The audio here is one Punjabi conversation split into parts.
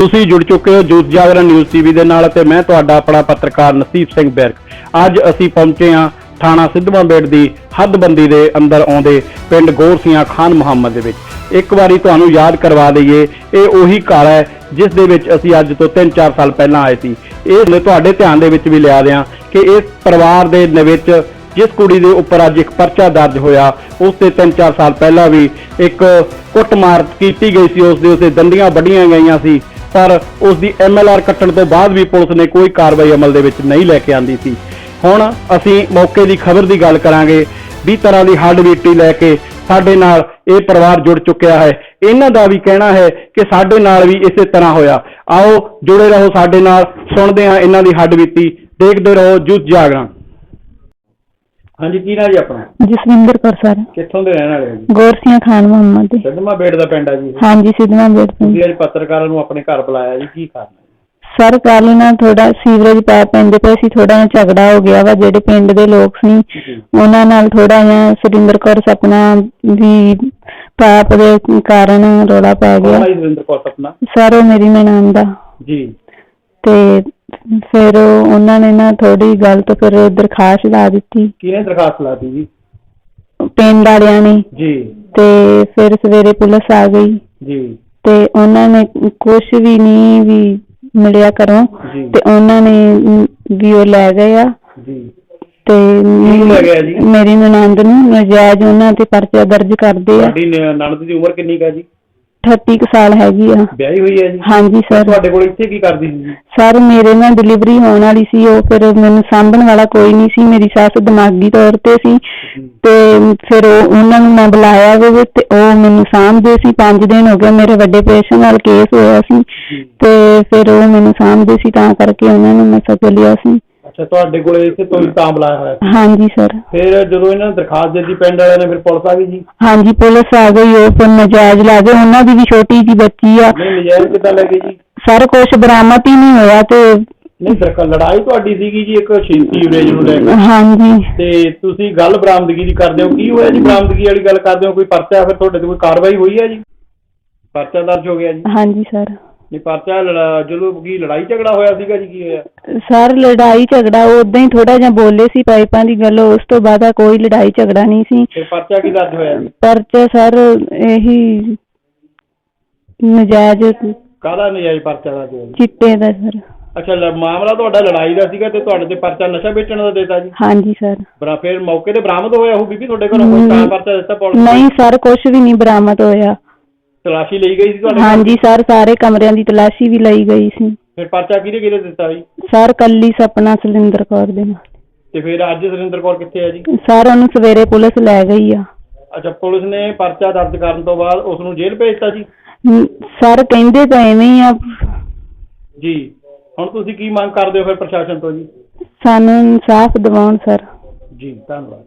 ਤੁਸੀਂ ਜੁੜ ਚੁੱਕੇ ਹੋ ਜੂਤ ਜਾਗਰਣ ਨਿਊਜ਼ ਟੀਵੀ ਦੇ ਨਾਲ ਤੇ ਮੈਂ ਤੁਹਾਡਾ ਆਪਣਾ ਪੱਤਰਕਾਰ ਨਸੀਬ ਸਿੰਘ ਬਿਰਕ। ਅੱਜ ਅਸੀਂ ਪਹੁੰਚੇ ਹਾਂ ਥਾਣਾ ਸਿੱਧਵਾਂ ਦੀ ਹੱਦਬੰਦੀ ਦੇ ਅੰਦਰ ਆਉਂਦੇ ਪਿੰਡ ਗੋਰਸੀਆਂ ਖਾਨ ਮੁਹੰਮਦ ਦੇ ਵਿੱਚ। ਇੱਕ ਵਾਰੀ ਤੁਹਾਨੂੰ ਯਾਦ ਕਰਵਾ ਦਈਏ, ਇਹ ਉਹੀ ਘਰ ਹੈ ਜਿਸ ਦੇ ਵਿੱਚ ਅਸੀਂ ਅੱਜ ਤੋਂ 3-4 ਸਾਲ ਪਹਿਲਾਂ ਆਏ ਸੀ। ਇਹ ਤੁਹਾਡੇ ਧਿਆਨ ਦੇ ਵਿੱਚ ਵੀ ਲਿਆ ਦਿਆਂ ਕਿ ਇਸ ਪਰਿਵਾਰ ਦੇ ਵਿੱਚ ਜਿਸ ਕੁੜੀ ਦੇ ਉੱਪਰ ਅੱਜ ਇੱਕ ਪਰਚਾ ਦਰਜ ਹੋਇਆ, ਉਸ ਤੇ 3-4 ਸਾਲ ਪਹਿਲਾਂ ਵੀ ਇੱਕ ਕੁੱਟਮਾਰ ਕੀਤੀ ਗਈ ਸੀ, ਉਸ ਦੇ ਉਸੇ ਦੰਦੀਆਂ ਵੱਢੀਆਂ ਗਈਆਂ ਸੀ। ਪਰ ਉਸ ਦੀ ਐਮਐਲਆਰ ਕੱਟਣ ਤੋਂ ਬਾਅਦ ਵੀ ਪੁਲਿਸ ਨੇ ਕੋਈ ਕਾਰਵਾਈ ਅਮਲ ਦੇ ਵਿੱਚ ਨਹੀਂ ਲੈ ਕੇ ਆਂਦੀ ਸੀ। ਹੁਣ ਅਸੀਂ ਮੌਕੇ ਦੀ ਖਬਰ ਦੀ ਗੱਲ ਕਰਾਂਗੇ ਵੀ ਤਰ੍ਹਾਂ ਦੀ ਹੱਡ ਬੀਟੀ ਲੈ ਕੇ ਸਾਡੇ ਨਾਲ ਇਹ ਪਰਿਵਾਰ ਜੁੜ ਚੁੱਕਿਆ ਹੈ। ਇਹਨਾਂ ਦਾ ਵੀ ਕਹਿਣਾ ਹੈ ਕਿ ਸਾਡੇ ਨਾਲ ਵੀ ਇਸੇ ਤਰ੍ਹਾਂ ਹੋਇਆ। ਆਓ ਜੁੜੇ ਰਹੋ ਸਾਡੇ ਨਾਲ। ਸੁਣਦੇ ਹਾਂ ਇਹਨਾਂ ਦੀ ਹੱਡ ਬੀਤੀ। ਦੇਖਦੇ ਰਹੋ ਜੁੱਤ ਜਾਗਰਣ। ਹਾਂਜੀ ਕੀ ਨਾਂ ਜੀ ਆਪਣਾ? ਜਸਵਿੰਦਰ ਕੌਰ ਸਰ। ਕਿੱਥੋਂ ਦੇ ਰਹਿਣ ਵਾਲੇ ਹੋ ਜੀ? ਗੌਰਸੀਆਂ ਖਾਨ ਮੁਹੰਮਦ ਦੀ ਸਿੱਧਮਾ ਬੇੜ ਦਾ ਪਿੰਡ ਆ ਜੀ। ਹਾਂਜੀ ਸਿੱਧਵਾਂ ਬੇਟ ਤੋਂ ਤੁਸੀਂ ਅੱਜ ਪੱਤਰਕਾਰਾਂ ਨੂੰ ਆਪਣੇ ਘਰ ਬੁਲਾਇਆ ਜੀ ਕੀ ਕਾਰਨ ਹੈ? ਸਰ ਕੱਲ ਨਾ ਥੋੜਾ ਸੀਵਰੇਜ ਪਾਇਪ ਪੈਂਦੇ ਪਏ ਸੀ ਥੋੜਾ ਜਿਹਾ ਝਗੜਾ ਹੋ ਗਿਆ ਵਾ ਜਿਹੜੇ ਪਿੰਡ ਦੇ ਲੋਕ ਸੀ ਜੀ। ਉਹਨਾਂ ਨਾਲ ਥੋੜਾ ਜਿਹਾ ਸੁਰਿੰਦਰ ਕੌਰ ਸਪਨਾ ਵੀ ਪਾਪ ਦੇ ਕਾਰਨ ਰੋਲਾ ਪੈ ਗਿਆ। ਕੌਣ ਹੈ ਦਵਿੰਦਰ ਕੌਰ ਸਪਨਾ? ਸਰ ਉਹ ਮੇਰੀ ਨਨਾਣ ਦਾ। ਜੀ। ਤੇ ਫਿਰ ਉਹ- ਉਹਨਾਂ ਨੇ ਨਾ ਥੋੜੀ ਗੱਲ ਤੋਂ ਫਿਰ ਦਰਖਾਸਤ ਲਾ ਦਿੱਤੀ। ਕਿਹਨੇ ਦਰਖਾਸਤ ਲਾਤੀ ਜੀ? ਪਿੰਡ ਵਾਲਿਆਂ ਨੇ। ਜੀ। ਤੇ ਫਿਰ ਸਵੇਰੇ ਪੁਲਿਸ ਆ ਗਈ। ਜੀ। ਤੇ ਉਹਨਾਂ ਨੇ ਕੁਝ ਵੀ ਨਹੀਂ ਵੀ ਮਿਲਿਆ ਕਰੋ ਜੀ। ਤੇ ਉਹਨਾਂ ਨੇ ਵੀ ਉਹ ਲੈ ਗਏ ਆ। ਜੀ। ਤੇ ਕਿਹਨੂੰ ਲੈ ਗਿਆ ਜੀ? ਮੇਰੀ ਨਨੰਦ ਨੂੰ ਨਜਾਇਜ਼ ਉਹਨਾਂ ਤੇ ਪਰਚਾ ਦਰਜ ਕਰਦੇ ਆ। ਤੁਹਾਡੀ ਨ- ਨਣਦ ਦੀ ਉਮਰ ਕਿੰਨੀ ਕਾ ਜੀ? 38 ਕੁ ਸਾਲ ਹੈਗੀ ਆ। ਵਿਆਹੀ ਹੋਈ ਹੈ ਜੀ? ਹਾਂਜੀ ਸਰ ਤੁਹਾਡੇ ਕੋਲ ਇੱਥੇ ਕੀ ਕਰਦੀ ਸੀ ਜੀ? ਸਰ ਮੇਰੇ ਨਾਲ ਡਿਲੀਵਰੀ ਹੋਣ ਵਾਲੀ ਸੀ ਉਹ ਫਿਰ ਮੈਨੂੰ ਸਾਂਭਣ ਵਾਲਾ ਕੋਈ ਨਹੀਂ ਸੀ। ਮੇਰੀ ਸੱਸ ਦਿਮਾਗੀ ਤੌਰ ਤੇ ਸੀ ਤੇ ਫਿਰ ਉਹ ਉਹਨਾਂ ਨੂੰ ਮੈਂ ਬੁਲਾਇਆ ਵੇ ਤੇ ਉਹ ਮੈਨੂੰ ਸਾਂਭਦੇ ਸੀ। 5 ਦਿਨ ਹੋ ਗਏ ਮੇਰੇ ਵੱਡੇ ਪੇਸ਼ੈਂਟ ਨਾਲ ਕੇਸ ਹੋਇਆ ਸੀ। ਤੇ ਫਿਰ ਉਹ ਮੈਨੂੰ ਸਾਂਭਦੇ ਸੀ ਤਾਂ ਕਰਕੇ ਉਹਨਾਂ ਨੂੰ ਮੈਂ ਸੱਦ ਲਿਆ ਸੀ। ਅੱਛਾ ਤੁਹਾਡੇ ਕੋਲ ਇੱਥੇ ਤੋਂ ਤਾਂ ਬੁਲਾਇਆ ਹੋਇਆ। ਹਾਂਜੀ ਸਰ। ਫਿਰ ਜਦੋਂ ਇਹਨਾਂ ਨੇ ਦਰਖਾਸਤ ਦਿੱਤੀ ਪਿੰਡ ਵਾਲਿਆਂ ਨੇ ਫਿਰ ਪੁਲਿਸ ਆ ਗਈ ਜੀ? ਹਾਂਜੀ ਪੁਲਿਸ ਆ ਗਈ ਉਹ ਫਿਰ ਨਜਾਇਜ਼ ਲਾ ਗਏ। ਉਹਨਾਂ ਦੀ ਵੀ ਛੋਟੀ ਜੀ ਬੱਚੀ ਆ। ਨਹੀਂ ਨਜਾਇਜ਼ ਕਿੱਦਾਂ ਲੈ ਗਏ ਜੀ? ਸਰ ਕੁਛ ਬਰਾਮਦ ਹੀ ਨਹੀਂ ਹੋਇਆ ਤੇ ਨਹੀਂ ਦਰਖਾਸਤ ਲੜਾਈ ਤੁਹਾਡੀ ਸੀਗੀ ਜੀ ਇੱਕ ਸੀਵਰੇਜ ਨੂੰ ਲੈ ਕੇ। ਹਾਂਜੀ। ਤੇ ਤੁਸੀਂ ਗੱਲ ਬਰਾਮਦਗੀ ਦੀ ਕਰਦੇ ਹੋ। ਕੀ ਹੋਇਆ ਜੀ ਬਰਾਮਦਗੀ ਵਾਲੀ ਗੱਲ ਕਰਦੇ ਹੋ? ਕੋਈ ਪਰਚਾ ਫਿਰ ਤੁਹਾਡੇ ਤੇ ਕੋਈ ਕਾਰਵਾਈ ਹੋਈ ਹੈ ਜੀ? ਪਰਚਾ ਦਰਜ ਹੋ ਗਿਆ ਜੀ? ਹਾਂਜੀ ਸਰ। ਨਹੀਂ ਪਰਚਾ ਲੜਾ- ਜਦੋਂ ਕੀ ਲੜਾਈ ਝਗੜਾ ਹੋਇਆ ਸੀਗਾ ਜੀ ਕੀ ਹੋਇਆ? ਸਰ ਲੜਾਈ ਝਗੜਾ ਉਦਾਂ ਹੀ ਥੋੜਾ ਜਿਹਾ ਬੋਲੇ ਸੀ ਪਾਈਪਾਂ ਦੀ ਗੱਲ ਉਸ ਤੋਂ ਬਾਅਦ ਆ ਕੋਈ ਲੜਾਈ ਝਗੜਾ ਨਹੀਂ ਸੀ। ਫਿਰ ਪਰਚਾ ਕੀ ਦਰਜ ਹੋਇਆ ਜੀ? ਪਰਚਾ ਸਰ ਇਹੀ ਨਜਾਇਜ਼ ਕਾਹਦਾ ਨਜਾਇਜ਼ ਪਰਚਾ ਦਰਜ ਹੋਇਆ ਜੀ? ਚਿੱਟੇ ਦਾ ਸਰ। ਅੱਛਾ ਲ- ਮਾਮਲਾ ਤੁਹਾਡਾ ਲੜਾਈ ਦਾ ਸੀਗਾ ਤੇ ਤੁਹਾਡੇ ਤੇ ਪਰਚਾ ਨਸ਼ਾ ਵੇਚਣ ਦਾ ਦੇਤਾ ਜੀ? ਹਾਂਜੀ ਸਰ। ਬਰਾ ਫਿਰ ਮੌਕੇ ਤੇ ਬਰਾਮਦ ਹੋਇਆ ਉਹ ਬੀਬੀ ਤੁਹਾਡੇ ਘਰੋਂ ਕੋਈ ਤਾਂ ਪਰਚਾ ਦਿੱਤਾ ਪੁਲਿਸ ਨੇ? ਨਹੀਂ ਸਰ ਕੁਝ ਵੀ ਨਹੀਂ ਬਰਾਮਦ ਹੋਇਆ। ਤਲਾਸ਼ੀ ਲਈ ਗਈ ਸੀ ਤੁਹਾਡੇ ਹਾਂਜੀ ਸਰ ਸਾਰੇ ਕਮਰਿਆਂ ਦੀ ਤਲਾਸ਼ੀ ਵੀ ਲਈ ਗਈ ਸੀ। ਫਿਰ ਪਰਚਾ ਕਿਹਦੇ ਕਿਹਦੇ ਦਿੱਤਾ ਜੀ ਸਰ ਕੱਲੀ ਸਪਨਾ ਸੁਰਿੰਦਰ ਕੌਰ ਦੇ ਨਾਲ। ਤੇ ਫਿਰ ਅੱਜ ਸੁਰਿੰਦਰ ਕੌਰ ਕਿੱਥੇ ਹੈ ਜੀ? ਸਰ ਉਹਨੂੰ ਸਵੇਰੇ ਪੁਲਿਸ ਲੈ ਗਈ ਆ। ਅੱਛਾ ਪੁਲਿਸ ਨੇ ਪਰਚਾ ਦਰਜ ਕਰਨ ਤੋਂ ਬਾਅਦ ਉਸ ਨੂੰ ਜੇਲ੍ਹ ਭੇਜਤਾ ਜੀ? ਹਮ, ਸਰ ਕਹਿੰਦੇ ਤਾਂ ਐਵੇਂ ਹੀ ਆ। ਜੀ। ਹੁਣ ਤੁਸੀਂ ਕੀ ਮੰਗ ਕਰਦੇ ਹੋ ਫਿਰ ਪ੍ਰਸ਼ਾਸਨ ਤੋਂ ਜੀ? ਸਾਨੂੰ ਇਨਸਾਫ ਦਿਵਾਉਣ ਸਰ। ਜੀ ਧੰਨਵਾਦ।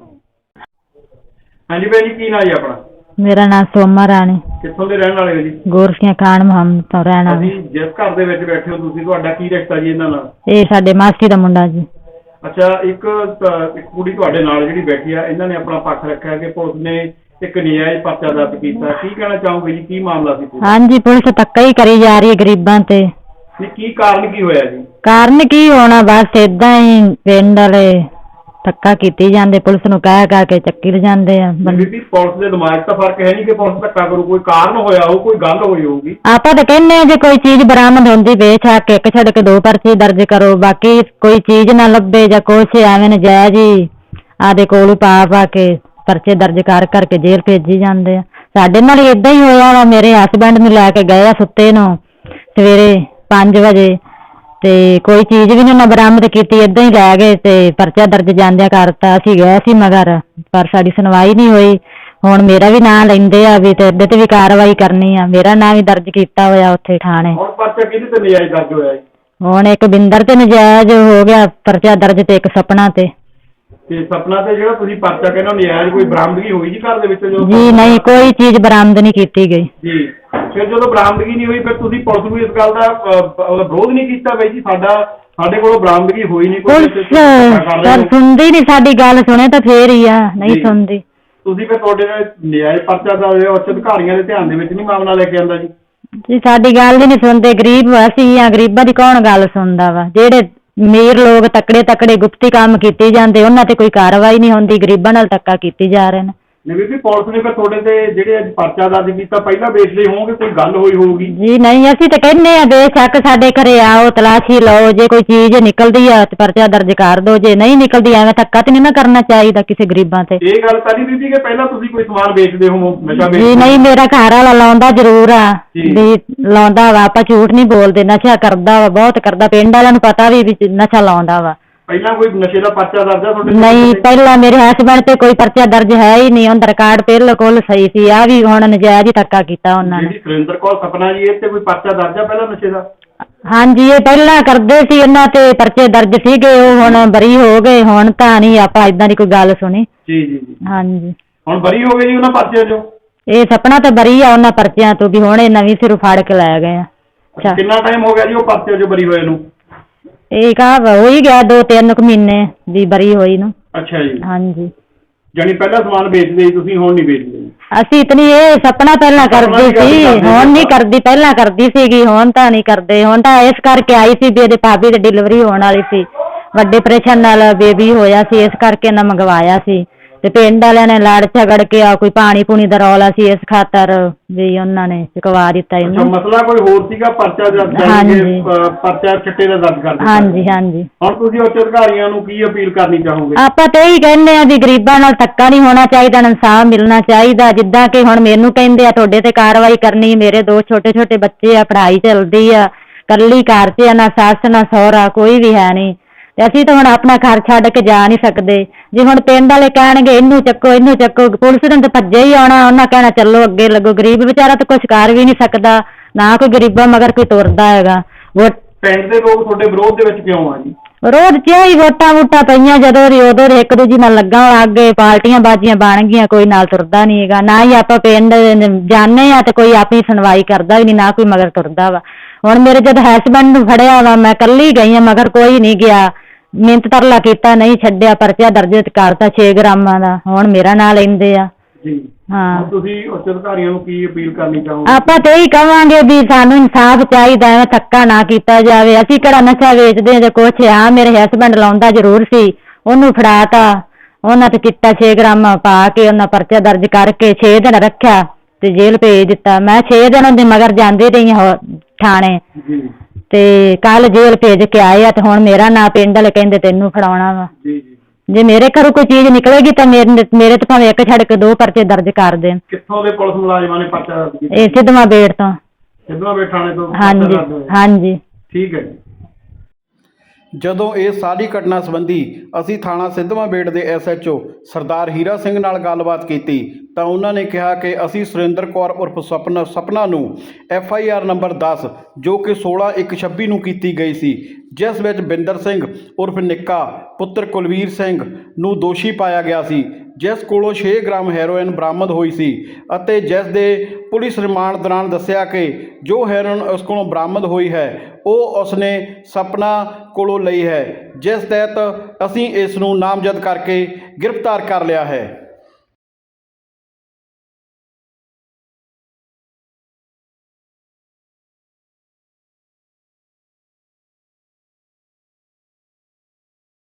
ਹਾਂਜੀ ਭੈਣ ਜੀ ਕੀ ਨਾਂ ਜੀ ਆਪਣਾ? ਮੇਰਾ ਨਾਮ ਸੋਮਾ ਰਾਣੀ। ਕਿੱਥੋਂ ਦੇ ਰਹਿਣ ਵਾਲੇ ਹੋ ਜੀ? ਗੋਰਖੀਆਂ ਖਾਨ ਮੁਹੰਮਦ ਤੋਂ ਰਹਿਣਾ ਅਸੀਂ ਜਿਸ ਘਰ ਦੇ ਵਿੱਚ ਬੈਠੇ ਹੋ ਤੁਸੀਂ ਤੁਹਾਡਾ ਕੀ ਰਿਸ਼ਤਾ ਜੀ ਇਹਨਾਂ ਨਾਲ? ਇਹ ਸਾਡੇ ਮਾਸੀ ਦਾ ਮੁੰਡਾ ਜੀ। ਅੱਛਾ ਇੱਕ ਤਾਂ- ਇੱਕ ਕੁੜੀ ਤੁਹਾਡੇ ਨਾਲ ਜਿਹੜੀ ਬੈਠੀ ਆ ਇਹਨਾਂ ਨੇ ਆਪਣਾ ਪੱਖ ਰੱਖਿਆ ਕਿ ਪੁਲਿਸ ਨੇ ਇੱਕ ਨਜਾਇਜ਼ ਪਰਚਾ ਦਰਜ ਕੀਤਾ। ਕੀ ਕਹਿਣਾ ਚਾਹੋਗੇ ਜੀ? ਕੀ ਮਾਮਲਾ ਸੀ ਪੂਰਾ ਹਾਂਜੀ ਪੁਲਿਸ ਧੱਕਾ ਹੀ ਕਰੀ ਜਾ ਰਹੀ ਹੈ ਗਰੀਬਾਂ ਤੇ। ਨਹੀਂ, ਕੀ ਕਾਰਨ ਕੀ ਹੋਇਆ ਜੀ? ਕਾਰਨ ਕੀ ਹੋਣਾ? ਬਸ ਇਦਾਂ ਹੀ ਪਿੰਡ ਵਾਲੇ ਧੱਕਾ ਕੀਤੀ ਜਾਂਦੇ ਪੁਲਿਸ ਨੂੰ ਕਹਿ ਕਹਿ ਕੇ ਚੱਕੀ ਲ ਜਾਂਦੇ ਆ। ਬੰਦੇ ਬੀਬੀ ਪੁਲਿਸ ਦੇ ਦਿਮਾਗ 'ਚ ਤਾਂ ਫ਼ਰਕ ਹੈ ਨਹੀਂ ਕਿ ਪੁਲਿਸ ਧੱਕਾ ਕਰੂ ਕੋਈ ਕਾਰਨ ਹੋਇਆ ਹੋ ਕੋਈ ਗੱਲ ਹੋਈ ਹੋਊਗੀ। ਆਪਾਂ ਤਾਂ ਕਹਿੰਦੇ ਆ ਜੇ ਕੋਈ ਚੀਜ਼ ਬਰਾਮਦ ਹੁੰਦੀ ਵੇਚ ਆ ਕੇ ਇੱਕ ਛੱਡ ਕੇ ਦੋ ਪਰਚੇ ਦਰਜ ਕਰੋ ਬਾਕੀ ਕੋਈ ਚੀਜ਼ ਨਾ ਲੱਭੇ ਜਾਂ ਕੁਛ ਐਵੇਂ ਨਜਾਇਜ਼ ਹੀ ਆਦੇ ਕੋਲ ਪਾ ਪਾ ਕੇ ਪਰਚੇ ਦਰਜ ਕਰ ਕਰਕੇ ਜੇਲ੍ਹ ਭੇਜੀ ਜਾਂਦੇ ਆ। ਸਾਡੇ ਨਾਲ ਇਦਾਂ ਹੀ ਹੋਇਆ ਵਾ ਮੇਰੇ ਹਸਬੰਡ ਨੂੰ ਲੈ ਕੇ ਗਏ ਆ ਸੁੱਤੇ ਨੂੰ ਸਵੇਰੇ 5 ਵਜੇ। ਤੇ ਕੋਈ ਚੀਜ਼ ਵੀ ਨੀ ਉਹਨਾਂ ਬਰਾਮਦ ਕੀਤੀ ਇਦਾਂ ਹੀ ਲੈ ਗਏ ਤੇ ਪਰਚਾ ਦਰਜ ਜਾਂਦਿਆਂ ਕਰਤਾ ਅਸੀਂ ਗਏ ਸੀ ਮਗਰ ਪਰ ਸਾਡੀ ਸੁਣਵਾਈ ਨਹੀਂ ਹੋਈ। ਹੁਣ ਮੇਰਾ ਵੀ ਨਾਂ ਲੈਂਦੇ ਆ ਵੀ ਤੇ ਇਹਦੇ ਤੇ ਵੀ ਕਾਰਵਾਈ ਕਰਨੀ ਆ। ਮੇਰਾ ਨਾਂ ਵੀ ਦਰਜ ਕੀਤਾ ਹੋਇਆ ਉੱਥੇ ਥਾਣੇ। ਹੁਣ ਪਰਚਾ ਕਿਹਦੇ ਤੇ ਨਜਾਇਜ਼ ਦਰਜ ਹੋਇਆ ਜੀ? ਹੁਣ ਇੱਕ ਬਿੰਦਰ ਤੇ ਨਜਾਇਜ਼ ਹੋ ਗਿਆ ਪਰਚਾ ਦਰਜ ਤੇ ਇੱਕ ਸਪਨਾ ਤੇ। ਤੇ ਸਪਨਾ ਤੇ ਜਿਹੜਾ ਤੁਸੀਂ ਪਰਚਾ ਕਹਿੰਦੇ ਹੋ ਨਜਾਇਜ਼ ਕੋਈ ਬਰਾਮਦਗੀ ਹੋਈ ਜੀ ਘਰ ਦੇ ਵਿੱਚ ਜੋ ਜੀ ਨਹੀਂ ਕੋਈ ਚੀਜ਼ ਬਰਾਮਦ ਨਹੀਂ ਕੀਤੀ ਗਈ। ਜੀ। ਫਿਰ ਜਦੋਂ ਬਰਾਮਦਗੀ ਨਹੀਂ ਹੋਈ ਫਿਰ ਤੁਸੀਂ ਪੁਲਿਸ ਨੂੰ ਇਸ ਗੱਲ ਦਾ ਵਿਰੋਧ ਨਹੀਂ ਕੀਤਾ ਬਈ ਜੀ ਸਾਡਾ ਸਾਡੇ ਕੋਲੋਂ ਬਰਾਮਦਗੀ ਹੋਈ ਨਹੀਂ ਕੋਈ ਸਰ। ਸੁਣਦੀ ਨਹੀਂ ਸਾਡੀ ਗੱਲ ਸੁਣੇ ਤਾਂ ਫੇਰ ਹੀ ਆ ਨਹੀਂ। ਸੁਣਦੀ ਤੁਸੀਂ ਫਿਰ ਤੁਹਾਡੇ ਨਾਲ ਨਜਾਇਜ਼ ਪਰਚਾ ਦਾ ਉੱਚ ਅਧਿਕਾਰੀਆਂ ਦੇ ਧਿਆਨ ਦੇ ਵਿੱਚ ਨਹੀਂ ਮਾਮਲਾ ਲੈ ਕੇ ਆਂਦਾ ਜੀ ਜੀ ਸਾਡੀ ਗੱਲ ਹੀ ਨਹੀਂ ਸੁਣਦੇ ਗਰੀਬ ਅਸੀਂ ਆ ਗਰੀਬਾਂ ਦੀ ਕੌਣ ਗੱਲ ਸੁਣਦਾ ਵਾ ਜਿਹੜੇ ਅਮੀਰ ਲੋਕ ਤਕੜੇ ਤਕੜੇ ਗੁਪਤੀ ਕੰਮ ਕੀਤੇ ਜਾਂਦੇ ਉਹਨਾਂ ਤੇ ਕੋਈ ਕਾਰਵਾਈ ਨਹੀਂ ਹੁੰਦੀ ਗਰੀਬਾਂ ਨਾਲ ਧੱਕਾ ਕੀਤੀ ਜਾ ਰਹੇ ਨੇ ਨਹੀਂ ਬੀਬੀ ਪੁਲਿਸ ਨੇ ਫਿਰ ਤੁਹਾਡੇ ਤੇ ਜਿਹੜੇ ਅੱਜ ਪਰਚਾ ਦਰਜ ਕੀਤਾ ਪਹਿਲਾਂ ਵੇਚਦੇ ਹੋਵੋਗੇ ਕੋਈ ਗੱਲ ਹੋਈ ਹੋਊਗੀ? ਜੀ ਨਹੀਂ ਅਸੀਂ ਤਾਂ ਕਹਿੰਦੇ ਆ ਬੇਸ਼ੱਕ ਸਾਡੇ ਘਰੇ ਆਓ ਤਲਾਸ਼ੀ ਲਓ ਜੇ ਕੋਈ ਚੀਜ਼ ਨਿਕਲਦੀ ਆ ਤੇ ਪਰਚਾ ਦਰਜ ਕਰ ਦਿਓ ਜੇ ਨਹੀਂ ਨਿਕਲਦੀ ਐਵੇਂ ਧੱਕਾ ਤੇ ਨਹੀਂ ਨਾ ਕਰਨਾ ਚਾਹੀਦਾ ਕਿਸੇ ਗਰੀਬਾਂ ਤੇ। ਇਹ ਗੱਲ ਤਾਂ ਨਹੀਂ ਬੀਬੀ ਕਿ ਪਹਿਲਾਂ ਤੁਸੀਂ ਕੋਈ ਸਮਾਨ ਵੇਚਦੇ ਹੋਵੋ ਨਸ਼ਾ ਜੀ ਵੇਚਦੇ ਨਹੀਂ ਮੇਰਾ ਘਰ ਵਾਲਾ ਲਾਉਂਦਾ ਜ਼ਰੂਰ ਆ ਜੀ। ਵੀ ਲਾਉਂਦਾ ਵਾ ਆਪਾਂ ਝੂਠ ਨਹੀਂ ਬੋਲਦੇ ਨਸ਼ਾ ਕਰਦਾ ਵਾ ਬਹੁਤ ਕਰਦਾ ਪਿੰਡ ਵਾਲਿਆਂ ਨੂੰ ਪਤਾ ਵੀ ਵੀ ਨਸ਼ਾ ਲਾਉਂਦਾ ਵਾ। ਪਹਿਲਾਂ ਕੋਈ ਨਸ਼ੇ ਦਾ ਪਰਚਾ ਦਰਜ ਆ ਤੁਹਾਡੇ? ਨਹੀਂ ਪਹਿਲਾਂ ਮੇਰੇ ਹਸਬੰਡ ਤੇ ਕੋਈ ਪਰਚਾ ਦਰਜ ਹੈ ਹੀ ਨਹੀਂ ਉਹਦਾ ਰਿਕਾਰਡ ਪਹਿਲਾਂ ਕੋਲ ਸਹੀ ਸੀ ਆ ਵੀ ਹੁਣ ਨਜਾਇਜ਼ ਹੀ ਧੱਕਾ ਕੀਤਾ ਉਹਨਾਂ ਨੇ। ਜਿਹੜੀ ਸੁਰਿੰਦਰ ਕੌਰ ਸਪਨਾ ਜੀ ਇਹ ਤੇ ਕੋਈ ਪਰਚਾ ਦਰਜ ਆ ਪਹਿਲਾਂ ਨਸ਼ੇ ਦਾ? ਹਾਂਜੀ ਇਹ ਪਹਿਲਾਂ ਕਰਦੇ ਸੀ ਇਹਨਾਂ ਤੇ ਪਰਚੇ ਦਰਜ ਸੀਗੇ ਉਹ ਹੁਣ ਬਰੀ ਹੋ ਗਏ ਹੁਣ ਤਾਂ ਨਹੀਂ ਆਪਾਂ ਇਦਾਂ ਦੀ ਕੋਈ ਗੱਲ ਸੁਣੀ। ਜੀ ਜੀ ਜੀ। ਹਾਂਜੀ। ਹੁਣ ਬਰੀ ਹੋ ਗਏ ਜੀ ਉਹਨਾਂ ਪਰਚਿਆਂ ਚੋਂ? ਇਹ ਸਪਨਾ ਤਾਂ ਬਰੀ ਆ ਉਹਨਾਂ ਪਰਚਿਆਂ ਤੋਂ ਵੀ ਹੁਣ ਇਹ ਨਵੀਂ ਸਿਰ ਫਾੜ ਕੇ ਲੈ ਗਏ ਆ। ਅੱਛਾ ਕਿੰਨਾ ਟਾਈਮ ਹੋ ਗਿਆ ਜੀ ਉਹ ਪਰਚਿਆਂ ਚੋਂ ਬਰੀ ਹੋਏ ਨੂੰ? ਇਹ ਕਾ ਹੋ ਹੀ ਗਿਆ ਦੋ ਤਿੰਨ ਕੁ ਮਹੀਨੇ ਦੀ ਬਰੀ ਹੋਈ ਨੂੰ। ਅੱਛਾ ਜੀ। ਹਾਂਜੀ। ਜਾਣੀ ਪਹਿਲਾਂ ਸਮਾਨ ਵੇਚਦੇ ਸੀ ਤੁਸੀਂ ਹੁਣ ਨਹੀਂ ਵੇਚਦੇ? ਅਸੀਂ ਇਤਨੀ ਇਹ ਸਪਨਾ ਪਹਿਲਾਂ ਕਰਦੀ ਸੀ ਹੁਣ ਨਹੀਂ। ਕਰਦੀ ਪਹਿਲਾਂ ਕਰਦੀ ਸੀਗੀ ਹੁਣ ਤਾਂ ਨਹੀਂ ਕਰਦੇ। ਹੁਣ ਤਾਂ ਇਸ ਕਰਕੇ ਆਈ ਸੀ ਵੀ ਇਹਦੇ ਭਾਬੀ ਦੀ ਡਿਲੀਵਰੀ ਹੋਣ ਵਾਲੀ ਸੀ। ਵੱਡੇ ਪ੍ਰੇਸ਼ਨ ਨਾਲ ਬੇਬੀ ਹੋਇਆ ਸੀ ਇਸ ਕਰਕੇ ਇਹਨਾਂ ਮੰਗਵਾਇਆ ਸੀ। ਤੇ ਪਿੰਡ ਵਾਲਿਆਂ ਨੇ ਲੜ ਝਗੜ ਕੇ ਆ ਕੋਈ ਪਾਣੀ ਪੂਣੀ ਦਾ ਰੌਲਾ ਸੀ ਇਸ ਖਾਤਰ ਵੀ ਉਹਨਾਂ ਨੇ ਚੁਕਵਾ ਦਿੱਤਾ ਅੱਛਾ ਇਹਨੂੰ। ਮਸਲਾ ਕੋਈ ਹੋਰ ਸੀਗਾ? ਪਰਚਾ ਦਰਜ ਹਾਂਜੀ। ਕਰਕੇ ਅ, ਪਰਚਾ ਚਿੱਟੇ ਦਾ ਦਰਜ ਕਰ ਦਿੱਤਾ? ਹਾਂਜੀ ਹਾਂਜੀ। ਹੁਣ ਤੁਸੀਂ ਉੱਚ ਅਧਿਕਾਰੀਆਂ ਨੂੰ ਕੀ ਅਪੀਲ ਕਰਨੀ ਚਾਹੋਗੇ? ਆਪਾਂ ਤੇ ਇਹੀ ਕਹਿੰਦੇ ਆ ਵੀ ਗਰੀਬਾਂ ਨਾਲ ਧੱਕਾ ਨਹੀਂ ਹੋਣਾ ਚਾਹੀਦਾ ਇਨਸਾਫ ਮਿਲਣਾ ਚਾਹੀਦਾ। ਜਿੱਦਾਂ ਕਿ ਹੁਣ ਮੈਨੂੰ ਕਹਿੰਦੇ ਆ ਤੁਹਾਡੇ ਤੇ ਕਾਰਵਾਈ ਕਰਨੀ ਮੇਰੇ ਦੋ ਛੋਟੇ ਛੋਟੇ ਬੱਚੇ ਆ ਪੜ੍ਹਾਈ ਚੱਲਦੀ ਆ ਕੱਲੀ ਘਰ 'ਚ ਆ ਨਾ ਸੱਸ ਨਾ ਸਹੁਰਾ ਕੋਈ ਵੀ ਹੈ ਨਹੀਂ। ਤੇ ਅਸੀਂ ਤਾਂ ਹੁਣ ਆਪਣਾ ਘਰ ਛੱਡ ਕੇ ਜਾ ਨਹੀਂ ਸਕਦੇ। ਜੇ ਹੁਣ ਪਿੰਡ ਵਾਲੇ ਕਹਿਣਗੇ, ਇਹਨੂੰ ਚੱਕੋ ਇਹਨੂੰ ਚੱਕੋ, ਪੁਲਿਸ ਨੇ ਤਾਂ ਭੱਜੇ ਹੀ ਆਉਣਾ, ਉਹਨਾਂ ਕਹਿਣਾ ਚੱਲੋ ਅੱਗੇ ਲੱਗੋ। ਗਰੀਬ ਵਿਚਾਰਾ ਤਾਂ ਕੁਛ ਕਰ ਵੀ ਨਹੀਂ ਸਕਦਾ, ਨਾ ਕੋਈ ਗਰੀਬਾਂ ਮਗਰ ਕੋਈ ਤੁਰਦਾ ਹੈਗਾ। ਵੋਟ ਪਿੰਡ ਦੇ ਲੋਕ ਤੁਹਾਡੇ ਵਿਰੋਧ ਦੇ ਵਿੱਚ ਕਿਉਂ ਆ ਜੀ? ਰੋਜ਼ ਚ ਹੀ ਵੋਟਾਂ ਵੋਟਾਂ ਪਈਆਂ ਜਦੋਂ ਦੀ ਉਦੋਂ ਦੇ ਇੱਕ ਦੂਜੀ ਨਾਲ ਲੱਗਣ ਲੱਗ ਗਏ ਪਾਰਟੀਆਂ ਬਾਜੀਆਂ ਬਣ ਗਈਆਂ, ਕੋਈ ਨਾਲ ਤੁਰਦਾ ਨਹੀਂ ਹੈਗਾ, ਨਾ ਹੀ ਆਪਾਂ ਪਿੰਡ ਜਾਣੇ ਆ ਤੇ ਕੋਈ ਆਪਣੀ ਸੁਣਵਾਈ ਕਰਦਾ ਵੀ ਨਹੀਂ ਨਾ ਕੋਈ ਮਗਰ ਤੁਰਦਾ ਵਾ। ਹੁਣ ਮੇਰੇ ਜਦ ਹਸਬੰਡ ਨੂੰ ਫੜਿਆ ਵਾ, ਮੈਂ ਕੱਲੀ ਗਈ ਆ ਮਗਰ ਕੋਈ ਨਹੀਂ ਗਿਆ। ਮਿਹਨਤ ਤਰਲਾ ਕੀਤਾ, ਨਹੀਂ ਛੱਡਿਆ, ਪਰਚਾ ਦਰਜ ਕਰਤਾ 6 ਗ੍ਰਾਮਾਂ ਦਾ। ਹੁਣ ਮੇਰਾ ਨਾਂ ਲੈਂਦੇ ਆ। ਜੀ। ਹਾਂ। ਹੁਣ ਤੁਸੀਂ ਉੱਚ ਅਧਿਕਾਰੀਆਂ ਨੂੰ ਕੀ ਅਪੀਲ ਕਰਨੀ ਚਾਹੋਗੇ? ਆਪਾਂ ਤੇ ਇਹੀ ਕਵਾਂਗੇ ਵੀ ਸਾਨੂੰ ਇਨਸਾਫ ਚਾਹੀਦਾ ਹੈ ਧੱਕਾ ਨਾ ਕੀਤਾ ਜਾਵੇ। ਅਸੀਂ ਕਿਹੜਾ ਨਸ਼ਾ ਵੇਚਦੇ ਜਾਂ ਕੁਛ ਆ ਮੇਰੇ ਹਸਬੰਡ ਲਾਉਂਦਾ ਜ਼ਰੂਰ ਸੀ ਉਹਨੂੰ ਫੜਾਤਾ। ਉਹਨਾਂ ਤੇ ਚਿੱਟਾ 6 ਗ੍ਰਾਮ ਪਾ ਕੇ ਉਹਨਾਂ ਪਰਚਾ ਦਰਜ ਕਰਕੇ 6 ਦਿਨ ਰੱਖਿਆ ਤੇ ਜੇਲ੍ਹ ਭੇਜ ਦਿੱਤਾ। ਮੈਂ 6 ਦਿਨ ਉਹਦੇ ਮਗਰ ਜਾਂਦੀ ਰਹੀ ਹਾਂ ਥਾਣੇ। ਜੀ। ਤੇ ਕੱਲ ਜੇਲ੍ਹ ਭੇਜ ਕੇ ਆਏ ਆ ਤੇ ਹੁਣ ਮੇਰਾ ਨਾਂ ਪਿੰਡ ਵਾਲੇ ਕਹਿੰਦੇ ਤੈਨੂੰ ਫੜਾਉਣਾ ਵਾ। ਜੀ ਜੀ। ਜੇ ਮੇਰੇ ਘਰੋਂ ਕੋਈ ਚੀਜ਼ ਨਿਕਲੇਗੀ ਤਾਂ ਮੇਰੇ ਮੇਰੇ ਤੇ ਭਾਵੇਂ ਇੱਕ ਛੱਡ ਕੇ ਦੋ ਪਰਚੇ ਦਰਜ ਕਰ ਦੇਣ। ਕਿੱਥੋਂ ਦੇ ਪੁਲਿਸ ਮੁਲਾਜ਼ਮਾਂ ਨੇ ਪਰਚਾ ਦਰਜ ਕੀਤਾ? ਇਹ ਸਿੱਧਵਾਂ ਬੇੜ ਤੋਂ ਸਿੱਧਵਾਂ ਬੈਠਾਣੇ ਤੋਂ ਪਰਚਾ ਹਾਂਜੀ ਦਰਜ ਹੋਇਆ। ਹਾਂਜੀ। ਠੀਕ ਹੈ ਜੀ। ਜਦੋਂ ਇਹ ਸਾਰੀ ਘਟਨਾ ਸੰਬੰਧੀ ਅਸੀਂ ਥਾਣਾ ਸਿੱਧਵਾਂ ਬੇੜ ਦੇ ਐਸਐਚਓ ਸਰਦਾਰ ਹੀਰਾ ਸਿੰਘ ਨਾਲ ਗੱਲਬਾਤ ਕੀਤੀ ਤਾਂ ਉਹਨਾਂ ਨੇ ਕਿਹਾ ਕਿ ਅਸੀਂ ਸੁਰਿੰਦਰ ਕੌਰ ਉਰਫ ਸਪਨਾ ਸਪਨਾ ਨੂੰ ਐਫ ਆਈ ਆਰ ਨੰਬਰ 10 ਜੋ ਕਿ 16/1/26 ਨੂੰ ਕੀਤੀ ਗਈ ਸੀ ਜਿਸ ਵਿੱਚ ਬਿੰਦਰ ਸਿੰਘ ਉਰਫ ਨਿੱਕਾ, ਪੁੱਤਰ ਕੁਲਵੀਰ ਸਿੰਘ ਨੂੰ ਦੋਸ਼ੀ ਪਾਇਆ ਗਿਆ ਸੀ, ਜਿਸ ਕੋਲੋਂ 6 ਗ੍ਰਾਮ ਹੈਰੋਇਨ ਬਰਾਮਦ ਹੋਈ ਸੀ ਅਤੇ ਜਿਸ ਦੇ ਪੁਲਿਸ ਰਿਮਾਂਡ ਦੌਰਾਨ ਦੱਸਿਆ ਕਿ ਜੋ ਹੈਰੋਇਨ ਉਸ ਕੋਲੋਂ ਬਰਾਮਦ ਹੋਈ ਹੈ, ਉਹ ਉਸਨੇ ਸਪਨਾ ਕੋਲੋਂ ਲਈ ਹੈ, ਜਿਸ ਤਹਿਤ ਅਸੀਂ ਇਸ ਨੂੰ ਨਾਮਜ਼ਦ ਕਰਕੇ ਗ੍ਰਿਫਤਾਰ ਕਰ ਲਿਆ ਹੈ।